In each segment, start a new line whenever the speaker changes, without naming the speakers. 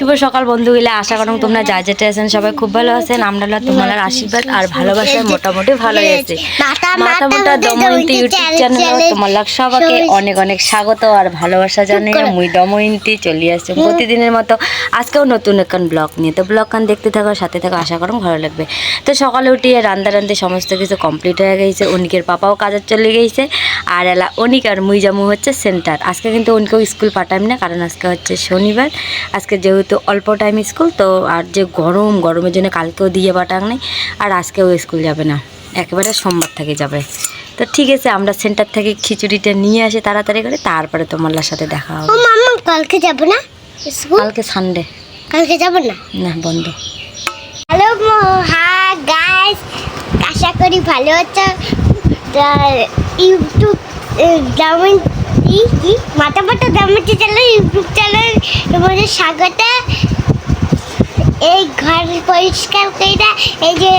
শুভ সকাল, বন্ধুগুলা। আশা করুন তোমরা যা যেটা আছেন সবাই খুব ভালো আছেন। আমরা তোমার আশীর্বাদ আর ভালোবাসায় মোটামুটি ভালো আছে। মাথা মোটা দময়ন্তী ইউটিউব চ্যানেল তোমার সবাইকে অনেক অনেক স্বাগত আর ভালোবাসা জানে মুই দময়ন্তী চলে আসছে প্রতিদিনের মতো। আজকেও নতুন একখান ব্লগ নিয়ে। তো ব্লগ কান দেখতে থাকো, সাথে থাকো, আশা করুন ভালো লাগবে। তো সকালে উঠিয়ে রান্দা রান্ধে সমস্ত কিছু কমপ্লিট হয়ে গেছে। অনিকের পাপাও কাজে চলে গেছে। আর এলা অনিক আর মুই জামু হচ্ছে সেন্টার আজকে কিন্তু অনিকেও স্কুল পাঠাম না, কারণ আজকে হচ্ছে শনিবার। আজকে যেহেতু অল্প টাইম স্কুল তো আর যে গরম গরমের জন্য কালকেও দিয়ে পাঠাং নেই আর আজকেও স্কুল যাবে না। একেবারে সোমবার থেকে যাবে। তো ঠিক আছে আমরা সেন্টার থেকে খিচুড়িটা নিয়ে আসি তাড়াতাড়ি করে তারপরে তোমার সাথে দেখা হবে।
মাম্মা কালকে যাব না
কালকে সানডে
কালকে যাব না?
না বন্ধ।
হ্যালো হাই গাইস আশা করি ভালো আছো। ইউটিউব কি মাথা মাথা দামটি চ্যানেল ইউটিউব চ্যানেল তোমাদের স্বাগত পরিষ্কার করে এই যে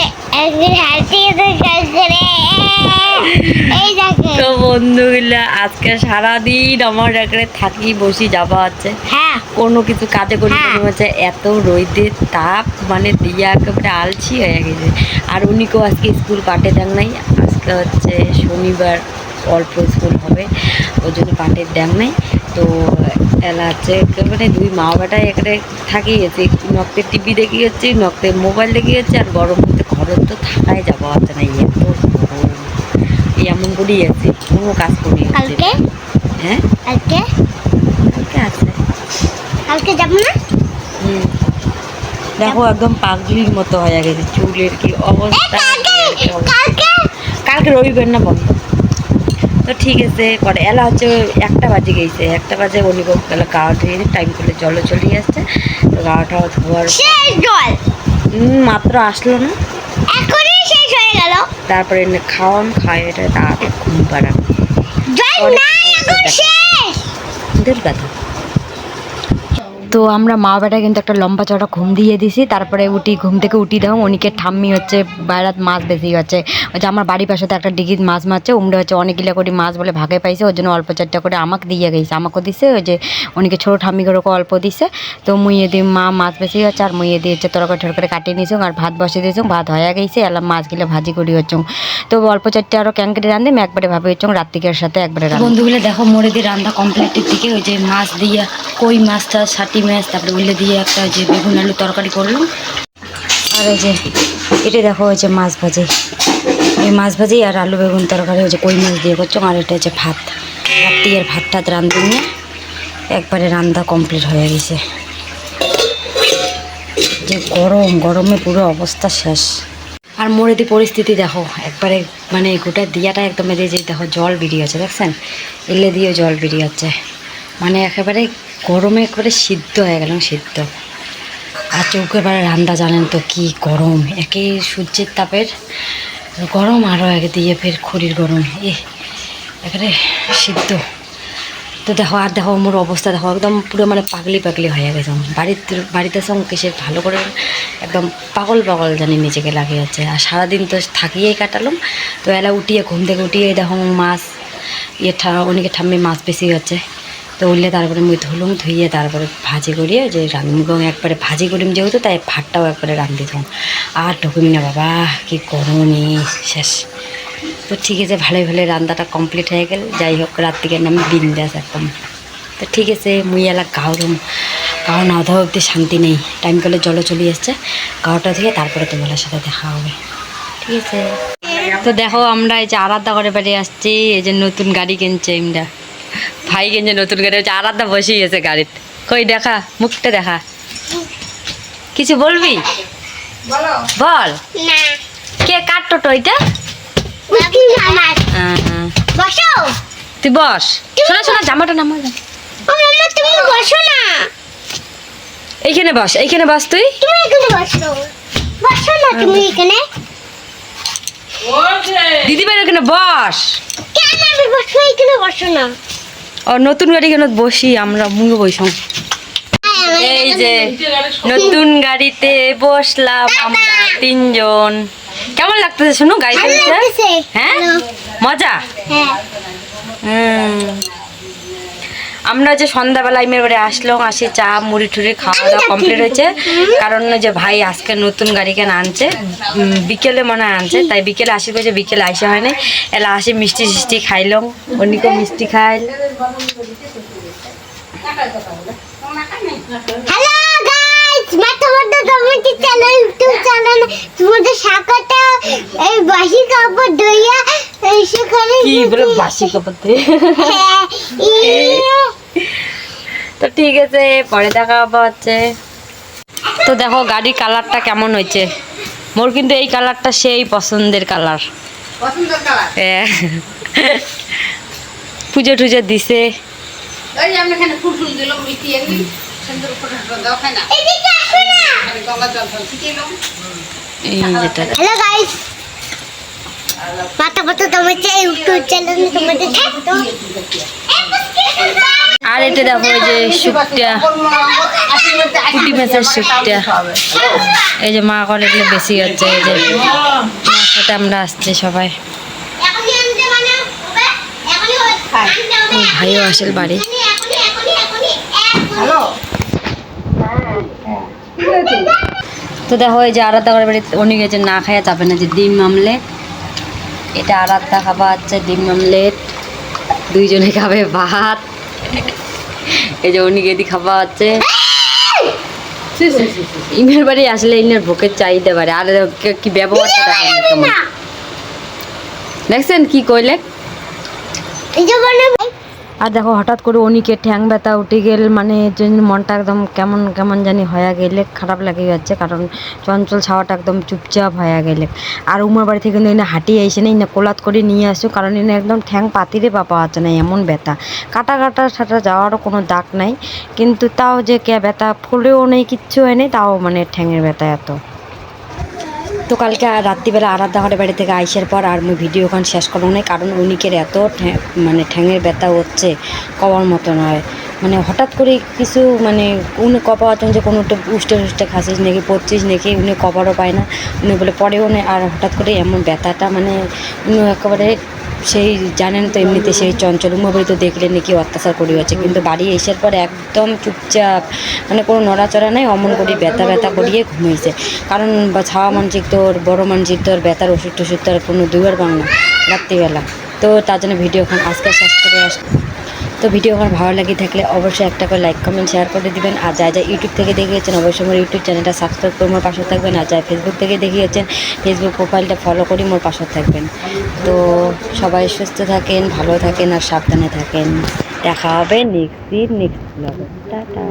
তো বন্ধুগুলা আজকে সারাদিন আমার এখানে থাকি বসি যাওয়া আছে।
হ্যাঁ।
কোনো কিছু কাজে করি
হ্যাঁ।
হচ্ছে এত রোদের তাপ মানে দিয়া একেবারে আলছি হয়ে গেছে। আর উনিকেও আজকে স্কুল পাঠে দেন নাই আজকে হচ্ছে শনিবার। অল্প স্কুল হবে। ওই জন্য পাটের ড্যাম নেই। তো এলা হচ্ছে মানে দুই মা বেটায় এখানে থাকি গেছে নক্তে টিভি দেখে গেছি নক্তে মোবাইল দেখে গেছে আর গরম মধ্যে ঘরের তো থাকাই যাওয়া হচ্ছে না। এত এমন করেই আছে কোনো কাজ করি হ্যাঁ?
কালকে?
কালকে আছে।
কালকে যাব না?
হুম। দেখো একদম পাগলির মতো হয়ে গেছে চুলের কি অবস্থা।
কালকে
রবিবার না বন্ধ। তো ঠিক আছে পরে এলা হচ্ছে একটা বাজে গেছে একটা বাজে উনি গেলে গাওয়া ধুয়ে টাইম করে জলও চলিয়ে আসছে তো গাওয়াটা ধোয়ার
জল!
মাত্র আসলো না।
এখনই শেষ হয়ে গেল।
তারপরে এনে খাওয়ান খাওয়াই এটা তারপর ঘুম পাড়া
জল
পরে
নাই এখন
দেখা।
শেষ
দুধ কথা তো আমরা মা বেটা কিন্তু একটা লম্বা চড়া ঘুম দিয়ে দিছি, তারপরে উঠি, ঘুম থেকে উঠি দাও অনেকে ঠাম্মি হচ্ছে বাইরাত মাছ বেশি হচ্ছে ওই যে আমার বাড়ির পাশে তো একটা ডিগির মাছ মারছে উমরে হচ্ছে অনেকগুলো করে মাছ বলে ভাগে পাইছে ওই জন্য অল্প চারটা করে আমাকে দিয়ে গেছে। আমাকে দিছে ওই যে অনেকে ছোটো ঠাম্মি করে অল্প দিছে। তো মুই এদি মা মাছ বেশি হচ্ছে আর মুই এদি হচ্ছে তরকারি টরকারি কাটিয়ে নিয়েছি আর ভাত বসিয়ে দিয়েছি ভাত হয়ে গেছে এলাম মাছগুলো ভাজি করি হচ্ছে। তো অল্প চারটে আরও ক্যাঙ্কেটে রান্ধে, আমি একবারে ভাবে হচ্ছে রাত্রিকের সাথে একবারে বন্ধুগুলো দেখো, মোড়ে দিয়ে রান্না কমপ্লিটের দিকে ওই যে মাছ দিয়ে কই মাছটা মাছ তারপরে উল্লে দিয়ে একটা যে বেগুন আলু তরকারি করলাম। আর ওই যে, এটা দেখো ওই যে মাছ ভাজি। এই মাছ ভাজি আর আলু বেগুন তরকারি ওই যে কই মাছ দিয়ে করছ? আর এটা হচ্ছে ভাত। রাত্রির ভাত টাত রান্ধে নিয়ে একবারে রান্না কমপ্লিট হয়ে গেছে। যে গরম, গরমে পুরো অবস্থা শেষ। আর মোড়েদি পরিস্থিতি দেখো, একবারে মানে গোটা দিয়াটা একদম এদের যে, দেখো জল বেরিয়ে আছে দেখছেন? এলে দিয়ে জল বেরিয়ে আছে মানে একেবারে গরমে একবারে সিদ্ধ হয়ে গেলাম, সিদ্ধ। আর চৌকে এবারে রান্না জানেন তো কি গরম। একে সূর্যের তাপের গরম আরও একে দিয়ে ফের খড়ির গরম। এ একেবারে সিদ্ধ। তো দেখো, আর দেখো মোর অবস্থা, দেখো একদম পুরো মানে পাগলি পাগলি হয়ে গেছে। বাড়িতে বাড়িতে সঙ্গে সে ভালো করে একদম পাগল পাগল জানি নিজেকে লাগে যাচ্ছে। আর সারাদিন তো থাকিয়েই কাটালাম। তো এলা উঠিয়ে, ঘুম থেকে উঠিয়ে দেখো মাছ ইয়ে ঠা, অনেকে ঠাম্মি মাছ বেশি হচ্ছে তো উঠলে তারপরে মুই ধুলুম, ধুইয়ে তারপরে ভাজি করিয়ে যে রান্নগং একবারে ভাজি করিম যেহেতু, তাই ভাতটাও একবারে রান্ধি থাম আর ঢুকুমি না বাবা, কি গরমই শেষ। তো ঠিক আছে, ভালোই ভালোই রান্নাটা কমপ্লিট হয়ে গেল। যাই হোক রাত্রিকের নামে বিন্দাস একদম। তো ঠিক আছে, মুই এলা গাও রুম গাও না ধোয়া অব্দি শান্তি নেই। টাইম কলে জলও চলে এসছে গাওটা থেকে তারপরে তোমার সাথে দেখা হবে। ঠিক আছে। তো দেখো, আমরা এই যে আরাধ্যা করে বেরিয়ে আসছি। এই যে নতুন গাড়ি কিনছে আমরা। ভাই কিনছে নতুন গাড়ি হচ্ছে আরাধ্যা বসেই আছে গাড়িতে কই দেখা মুখটা দেখা। কিছু বলবি? বল। কে কার টোটো এটা? তুই বস। শোনা শোনা জামাটা নামা
তুমি বসো না।
এইখানে বস এইখানে বস তুই।
তুমি এখানে বসো। বসো না তুমি এখানে।
দিদি ভাই ওখানে বস।
কেন আমি বসো এখানে বসো না।
ও নতুন গাড়ি কেন বসি? আমরা মুঙ্গে বসম এই যে নতুন গাড়িতে বসলাম আমরা তিনজন। কেমন লাগতেছে শুনো গাড়িতে হ্যাঁ? মজা?
হ্যাঁ।
হুম। আমরা যে সন্ধ্যাবেলা ইমের বাড়ি আসলাম আসি চা মুড়ি টুড়ি খাওয়া দাওয়া কমপ্লিট হয়েছে। কারণ যে ভাই আজকে নতুন গাড়ি কেন আনছে বিকেলে মনে হয় আনছে তাই বিকেলে আসি বলছে বিকেলে আসা হয় না এলা আসি মিষ্টি সিষ্টি খাইলাম অনিকে মিষ্টি খাইল
কাপড় সেখানে
কি বলে বাসি
ইয়ে।
তো ঠিক আছে পরে দেখা হবে হচ্ছে তো দেখো গাড়ির কালারটা কেমন হয়েছে মোর কিন্তু এই কালারটা সেই পছন্দের কালার
পছন্দের
হ্যাঁ। পুজো টুজো দিছে
মাথা কমিটি ইউটিউব চ্যানেল তোমাদের
আর এটা দেখো এই যে শুকটা পুঁটি মাছের শুকটা এই যে মা করে এগুলো বেশি হচ্ছে এই যে মার সাথে আমরা আসছি সবাই। ভাইও আসেল বাড়ি। তো দেখো এই যে আরাধা করে বাড়িতে উনি গেছে না খাইয়া যাবে না যে ডিম আমলেট এটা আরাধা খাবার আছে ডিম আমলেট। দুইজনে খাবে ভাত। এই যে উনি গেদি খাবার হচ্ছে। ইমের বাড়ি আসলে ইনের ভোকের চাহিদা বাড়ে। আর কি ব্যবহারটা দেখেন কেমন? দেখছেন কি কইলে আর দেখো, হঠাৎ করে অনিকে ঠ্যাং ব্যথা উঠে গেল মানে মনটা একদম কেমন কেমন জানি হয়ে গেলে, খারাপ লাগে যাচ্ছে, কারণ চঞ্চল ছাওয়াটা একদম চুপচাপ হয়ে গেলে। আর উমার বাড়ি থেকে কিন্তু এনে হাঁটিয়ে নেই না কোলাত করে নিয়ে আসছো, কারণ এনে একদম ঠ্যাং পাতিরে পাওয়া যাচ্ছে না, এমন ব্যথা। কাটা কাটা সাটা যাওয়ারও কোনো দাগ নাই, কিন্তু তাও যে কে ব্যথা, ফুলেও নেই কিচ্ছু হয় নেই, তাও মানে ঠ্যাঙের ব্যথা এত। তো কালকে আর রাত্রিবেলা আরাধা ঘরে বাড়ি থেকে আইসার পর আর মুই ভিডিও ওখানে শেষ করব না কারণ উনিকের এত মানে ঠ্যাঙের ব্যথা হচ্ছে কবার মতো নয় মানে হঠাৎ করে কিছু মানে উনি কপা আছেন যে কোনো একটা উষ্টে উষ্টে খাসিস নাকি, পড়ছিস নাকি, উনি কপারও পায় না। উনি বলে পরেও উনি আর হঠাৎ করে এমন ব্যথাটা মানে উনি একেবারে সেই জানেন তো এমনিতে সেই চঞ্চল তো দেখলে নাকি অত্যাচার করি হচ্ছে কিন্তু বাড়ি এসার পর একদম চুপচাপ মানে কোনো নড়াচড়া নাই, অমন করি ব্যথা ব্যথা করিয়ে ঘুমিয়েছে। কারণ ছাওয়া মানসিক তোর, বড়ো মানসিক তোর, ব্যথার ওষুধ টষুধ আর কোনো দুয়ার বাংলা রাত্রিবেলা। তো তার জন্য ভিডিও এখন আজকে শেষ করে আস তো ভিডিও আমার ভালো লাগে থাকলে অবশ্যই একটা করে লাইক কমেন্ট শেয়ার করে দিবেন। আর যা যা ইউটিউব থেকে দেখিয়েছেন, অবশ্যই আমার ইউটিউব চ্যানেলটা সাবস্ক্রাইব করে আমার পাশে থাকবেন। আর যা ফেসবুক থেকে দেখিয়েছেন ফেসবুক প্রোফাইলটা ফলো করে মোর পাশে থাকবেন। তো সবাই সুস্থ থাকেন, ভালো থাকেন, আর সাবধানে থাকেন। দেখা হবে নেক্সট দিন নেক্সট ব্লগে টাটা।